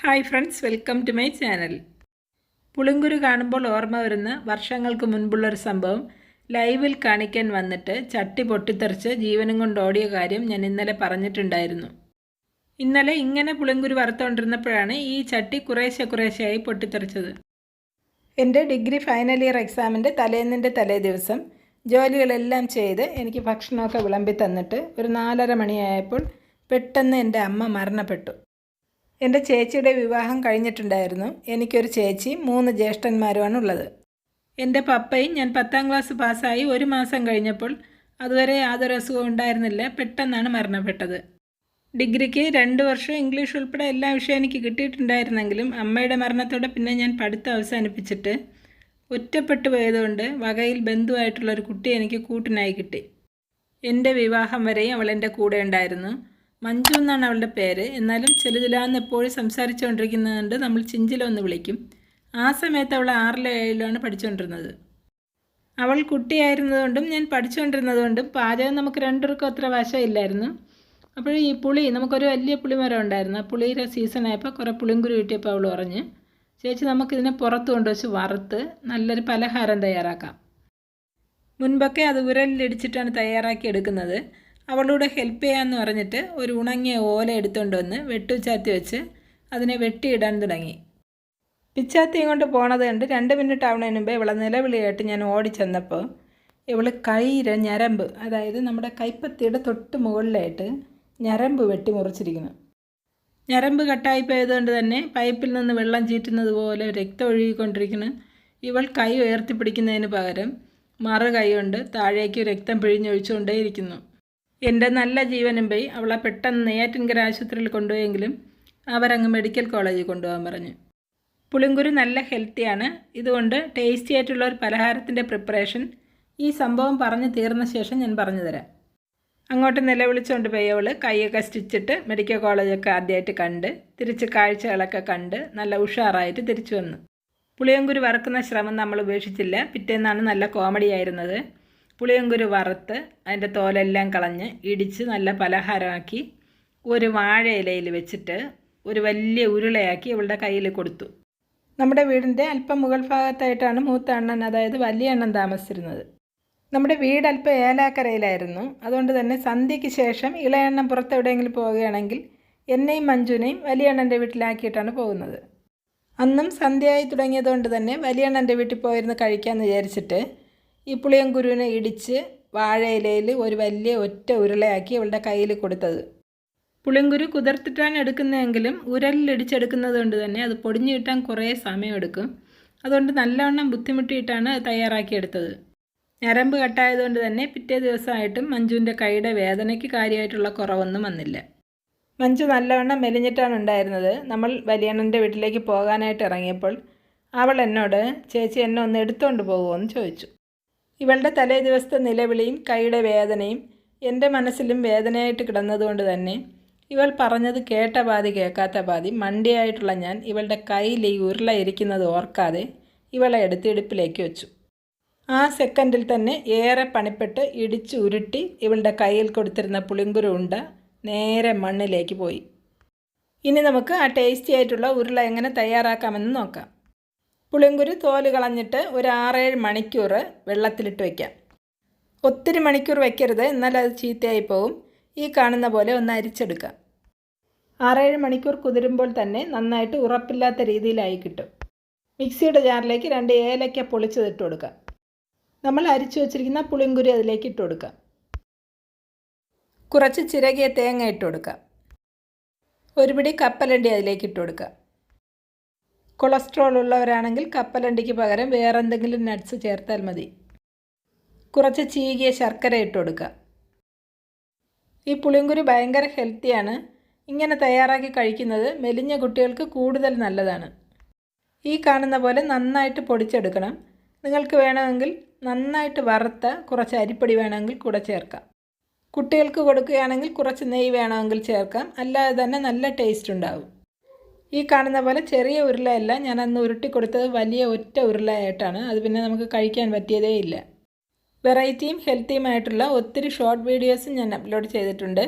Hi friends welcome to my channel. പുളിങ്കുരു കാണുമ്പോൾ ഓർമ്മ വരുന്ന വർഷങ്ങൾക്ക് മുൻപുള്ളൊരു സംഭവം. ലൈവിൽ കാണിക്കാൻ വന്നിട്ട് ചട്ടി പൊട്ടിത്തെറിച്ച് ജീവനും കൊണ്ട് ഓടിയ കാര്യം ഞാൻ ഇന്നലെ പറഞ്ഞിട്ടുണ്ടായിരുന്നു. ഇന്നലെ ഇങ്ങനെ പുളിങ്കുരു വറുത്തുകൊണ്ടിരുന്നപ്പോഴാണ് ഈ ചട്ടി കുറേശ്ശെ കുറേശ്ശെയായി പൊട്ടിത്തെറിച്ചത്. എന്റെ ഡിഗ്രി ഫൈനൽ ഇയർ എക്സാമിന്റെ തലേന്നിന്റെ തലേ ദിവസം ജോലികളെല്ലാം ചെയ്ത് എനിക്ക് ഭക്ഷണമൊക്കെ വിളമ്പി തന്നിട്ട് ഒരു നാലര മണിയായപ്പോൾ പെട്ടെന്ന് എന്റെ അമ്മ മരണപ്പെട്ടു. എന്റെ ചേച്ചിയുടെ വിവാഹം കഴിഞ്ഞിട്ടുണ്ടായിരുന്നു. എനിക്കൊരു ചേച്ചി മൂന്ന് ജ്യേഷ്ഠന്മാരുമാണ് ഉള്ളത് എന്റെ പപ്പയും ഞാൻ പത്താം ക്ലാസ് പാസ്സായി ഒരു മാസം കഴിഞ്ഞപ്പോൾ അതുവരെ യാതൊരു അസുഖവും ഉണ്ടായിരുന്നില്ല. പെട്ടെന്നാണ് മരണപ്പെട്ടത്. ഡിഗ്രിക്ക് രണ്ട് വർഷം ഇംഗ്ലീഷ് ഉൾപ്പെടെ എല്ലാ വിഷയവും എനിക്ക് കിട്ടിയിട്ടുണ്ടായിരുന്നെങ്കിലും അമ്മയുടെ മരണത്തോടെ പിന്നെ ഞാൻ പഠിത്തം അവസാനിപ്പിച്ചിട്ട് ഒറ്റപ്പെട്ടു പോയതുകൊണ്ട് വകയിൽ ബന്ധുവായിട്ടുള്ള ഒരു കുട്ടി എനിക്ക് കൂട്ടിനായി കിട്ടി. എന്റെ വിവാഹം വരെയും അവൾ എന്റെ കൂടെ ഉണ്ടായിരുന്നു. മഞ്ജു എന്നാണ് അവളുടെ പേര്. എന്നാലും ചെലുതിലാന്ന് എപ്പോഴും സംസാരിച്ചുകൊണ്ടിരിക്കുന്നതുകൊണ്ട് നമ്മൾ ചിഞ്ചിലൊന്ന് വിളിക്കും. ആ സമയത്ത് അവൾ ആറിലോ ഏഴിലോ ആണ് പഠിച്ചുകൊണ്ടിരുന്നത്. അവൾ കുട്ടിയായിരുന്നതുകൊണ്ടും ഞാൻ പഠിച്ചുകൊണ്ടിരുന്നതുകൊണ്ടും പാചകം നമുക്ക് രണ്ടുപേർക്കും അത്ര വശമില്ലായിരുന്നു. അപ്പോൾ ഈ പുളി നമുക്കൊരു വലിയ പുളിമരം ഉണ്ടായിരുന്നു. ആ പുളിയുടെ സീസണായപ്പോൾ കുറേ പുളിങ്കുരു കിട്ടിയപ്പോൾ അവൾ പറഞ്ഞ് ചേച്ചി നമുക്കിതിനെ പുറത്ത് കൊണ്ടുവച്ച് വറുത്ത് നല്ലൊരു പലഹാരം തയ്യാറാക്കാം. മുൻപൊക്കെ അത് ഉരലിലിടിച്ചിട്ടാണ് തയ്യാറാക്കി എടുക്കുന്നത്. അവളോട് ഹെൽപ്പ് ചെയ്യാമെന്ന് പറഞ്ഞിട്ട് ഒരു ഉണങ്ങിയ ഓല എടുത്തുകൊണ്ട് വന്ന് വെട്ടുചാത്തി വെച്ച് അതിനെ വെട്ടിയിടാൻ തുടങ്ങി. പിച്ചാത്തിയും കൊണ്ട് പോണത് കണ്ട് രണ്ട് മിനിറ്റ് ആവണതിന് മുമ്പേ ഇവളെ നിലവിളിയായിട്ട് ഞാൻ ഓടിച്ചെന്നപ്പോൾ ഇവൾ കൈര ഞരമ്പ് അതായത് നമ്മുടെ കൈപ്പത്തിയുടെ തൊട്ട് മുകളിലായിട്ട് ഞരമ്പ് വെട്ടി മുറിച്ചിരിക്കുന്നു ഞരമ്പ് കട്ടായി പോയതുകൊണ്ട് തന്നെ പൈപ്പിൽ നിന്ന് വെള്ളം ചീറ്റുന്നത് പോലെ രക്തം ഒഴുകിക്കൊണ്ടിരിക്കുന്നു. ഇവൾ കൈ ഉയർത്തിപ്പിടിക്കുന്നതിന് പകരം മറു കൈ കൊണ്ട് താഴേക്ക് രക്തം പിഴിഞ്ഞൊഴിച്ചുകൊണ്ടേയിരിക്കുന്നു. എന്റെ നല്ല ജീവനും പോയി അവളെ പെട്ടെന്ന് നെയ്യാറ്റിൻകര ആശുപത്രിയിൽ കൊണ്ടുപോയെങ്കിലും അവരങ്ങ് മെഡിക്കൽ കോളേജിൽ കൊണ്ടുപോകാൻ പറഞ്ഞു. പുളിങ്കുരു നല്ല ഹെൽത്തിയാണ് ഇതുകൊണ്ട് ടേസ്റ്റി ആയിട്ടുള്ള ഒരു പലഹാരത്തിന്റെ പ്രിപ്പറേഷൻ ഈ സംഭവം പറഞ്ഞു തീർന്ന ശേഷം ഞാൻ പറഞ്ഞുതരാം അങ്ങോട്ട് നിലവിളിച്ചുകൊണ്ട് പോയി അവൾ കൈയൊക്കെ സ്റ്റിച്ചിട്ട് മെഡിക്കൽ കോളേജൊക്കെ ആദ്യമായിട്ട് കണ്ട് തിരിച്ച് കാഴ്ചകളൊക്കെ കണ്ട് നല്ല ഉഷാറായിട്ട് തിരിച്ചു വന്നു. പുളിയങ്കുരു വറക്കുന്ന ശ്രമം നമ്മൾ ഉപേക്ഷിച്ചില്ല. പിറ്റേന്നാണ് നല്ല കോമഡി ആയിരുന്നത്. പുളിയങ്കുരു വറുത്ത് അതിന്റെ തോലെല്ലാം കളഞ്ഞ് ഇടിച്ച് നല്ല പലഹാരമാക്കി ഒരു വാഴ ഇലയിൽ വെച്ചിട്ട് ഒരു വലിയ ഉരുളയാക്കി ഇവളുടെ കയ്യിൽ കൊടുത്തു. നമ്മുടെ വീടിന്റെ അല്പം മുകൾ ഭാഗത്തായിട്ടാണ് മൂത്ത അണ്ണൻ അതായത് വലിയ അണ്ണൻ താമസിച്ചിരുന്നത്. നമ്മുടെ വീട് അല്പം ഏലാക്കരയിലായിരുന്നു. അതുകൊണ്ട് തന്നെ സന്ധ്യയ്ക്ക് ശേഷം ഇളയണ്ണൻ പുറത്തെവിടെയെങ്കിലും പോവുകയാണെങ്കിൽ എന്നെയും വലിയ വലിയണ്ണന്റെ വീട്ടിലാക്കിയിട്ടാണ് പോകുന്നത്. അന്നും സന്ധ്യയായി തുടങ്ങിയതുകൊണ്ട് തന്നെ വലിയ വലിയണ്ണന്റെ വീട്ടിൽ പോയിരുന്ന് കഴിക്കാമെന്ന് വിചാരിച്ചിട്ട് ഈ പുളിയങ്കുരുവിനെ ഇടിച്ച് വാഴയിലയിൽ ഒരു വലിയ ഒറ്റ ഉരുളയാക്കി അവളുടെ കയ്യിൽ കൊടുത്തത്. പുളിങ്കുരു കുതിർത്തിട്ടാണ് എടുക്കുന്നതെങ്കിലും ഉരലിൽ ഇടിച്ചെടുക്കുന്നത് കൊണ്ട് തന്നെ അത് പൊടിഞ്ഞു കിട്ടാൻ കുറേ സമയമെടുക്കും. അതുകൊണ്ട് നല്ലവണ്ണം ബുദ്ധിമുട്ടിയിട്ടാണ് തയ്യാറാക്കിയെടുത്തത്. ഞരമ്പ് കട്ടായതുകൊണ്ട് തന്നെ പിറ്റേ ദിവസമായിട്ടും മഞ്ജുവിന്റെ കൈയുടെ വേദനയ്ക്ക് കാര്യമായിട്ടുള്ള കുറവൊന്നും വന്നില്ല. മഞ്ജു നല്ലവണ്ണം മെലിഞ്ഞിട്ടാണ് ഉണ്ടായിരുന്നത്. നമ്മൾ വലിയണ്ണന്റെ വീട്ടിലേക്ക് പോകാനായിട്ട് ഇറങ്ങിയപ്പോൾ അവൾ എന്നോട് ചേച്ചി എന്നെ ഒന്ന് എടുത്തുകൊണ്ട് പോകുമോ എന്ന് ചോദിച്ചു. ഇവളുടെ തലേ ദിവസത്തെ നിലവിളിയും കൈയുടെ വേദനയും എന്റെ മനസ്സിലും വേദനയായിട്ട് കിടന്നതുകൊണ്ട് തന്നെ ഇവൾ പറഞ്ഞത് കേട്ട പാതി കേൾക്കാത്ത പാതി മണ്ടിയായിട്ടുള്ള ഞാൻ ഇവളുടെ കയ്യിൽ ഈ ഉരുള ഇരിക്കുന്നത് ഓർക്കാതെ ഇവളെ എടുത്ത് ഇടുപ്പിലേക്ക് വെച്ചു. ആ സെക്കൻഡിൽ തന്നെ ഏറെ പണിപ്പെട്ട് ഇടിച്ച് ഉരുട്ടി ഇവളുടെ കയ്യിൽ കൊടുത്തിരുന്ന പുളിങ്കുരു ഉണ്ട നേരെ മണ്ണിലേക്ക് പോയി. ഇനി നമുക്ക് ആ ടേസ്റ്റി ആയിട്ടുള്ള ഉരുള എങ്ങനെ തയ്യാറാക്കാമെന്ന് നോക്കാം. പുളിങ്കുരു തോൽ കളഞ്ഞിട്ട് ഒരു ആറേഴ് മണിക്കൂർ വെള്ളത്തിലിട്ട് വയ്ക്കാം ഒത്തിരി മണിക്കൂർ വയ്ക്കരുത് എന്നാൽ അത് ചീത്തയായി പോകും ഈ കാണുന്ന പോലെ ഒന്ന് അരിച്ചെടുക്കാം. ആറേഴ് മണിക്കൂർ കുതിരുമ്പോൾ തന്നെ നന്നായിട്ട് ഉറപ്പില്ലാത്ത രീതിയിലായി കിട്ടും. മിക്സിയുടെ ജാറിലേക്ക് രണ്ട് ഏലക്ക പൊളിച്ചതിട്ട് കൊടുക്കാം. നമ്മൾ അരിച്ചു വച്ചിരിക്കുന്ന പുളിങ്കുരി അതിലേക്ക് ഇട്ട് കൊടുക്കാം. കുറച്ച് ചിരകിയ തേങ്ങ ഇട്ട് കൊടുക്കാം. ഒരു പിടി കപ്പലണ്ടി അതിലേക്ക് ഇട്ട് കൊടുക്കാം. കൊളസ്ട്രോൾ ഉള്ളവരാണെങ്കിൽ കപ്പലണ്ടിക്ക് പകരം വേറെ എന്തെങ്കിലും നട്ട്സ് ചേർത്താൽ മതി. കുറച്ച് ചീകിയ ശർക്കര ഇട്ട് കൊടുക്കുക. ഈ പുളിങ്കുരി ഭയങ്കര ഹെൽത്തിയാണ് ഇങ്ങനെ തയ്യാറാക്കി കഴിക്കുന്നത് മെലിഞ്ഞ കുട്ടികൾക്ക് കൂടുതൽ നല്ലതാണ്. ഈ കാണുന്ന പോലെ നന്നായിട്ട് പൊടിച്ചെടുക്കണം. നിങ്ങൾക്ക് വേണമെങ്കിൽ നന്നായിട്ട് വറുത്ത കുറച്ച് അരിപ്പൊടി വേണമെങ്കിൽ കൂടെ ചേർക്കാം. കുട്ടികൾക്ക് കൊടുക്കുകയാണെങ്കിൽ കുറച്ച് നെയ്യ് വേണമെങ്കിൽ ചേർക്കാം. അല്ലാതെ തന്നെ നല്ല ടേസ്റ്റ് ഉണ്ടാവും. ഈ കാണുന്ന പോലെ ചെറിയ ഉരുളയല്ല. ഞാൻ അന്ന് ഉരുട്ടി കൊടുത്തത് വലിയ ഒറ്റ ഉരുളയായിട്ടാണ്. അത് പിന്നെ നമുക്ക് കഴിക്കാൻ പറ്റിയതേ ഇല്ല. വെറൈറ്റിയും ഹെൽത്തിയുമായിട്ടുള്ള ഒത്തിരി ഷോർട്ട് വീഡിയോസും ഞാൻ അപ്ലോഡ് ചെയ്തിട്ടുണ്ട്.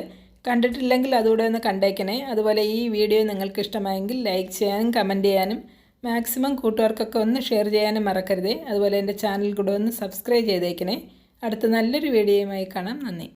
കണ്ടിട്ടില്ലെങ്കിൽ അതുകൂടെ ഒന്ന് കണ്ടേക്കണേ. അതുപോലെ ഈ വീഡിയോ നിങ്ങൾക്ക് ഇഷ്ടമായെങ്കിൽ ലൈക്ക് ചെയ്യാനും കമന്റ് ചെയ്യാനും മാക്സിമം കൂട്ടുകാർക്കൊക്കെ ഒന്ന് ഷെയർ ചെയ്യാനും മറക്കരുതേ. അതുപോലെ എന്റെ ചാനൽ കൂടെ ഒന്ന് സബ്സ്ക്രൈബ് ചെയ്തേക്കണേ. അടുത്ത നല്ലൊരു വീഡിയോയുമായി കാണാം. നന്ദി.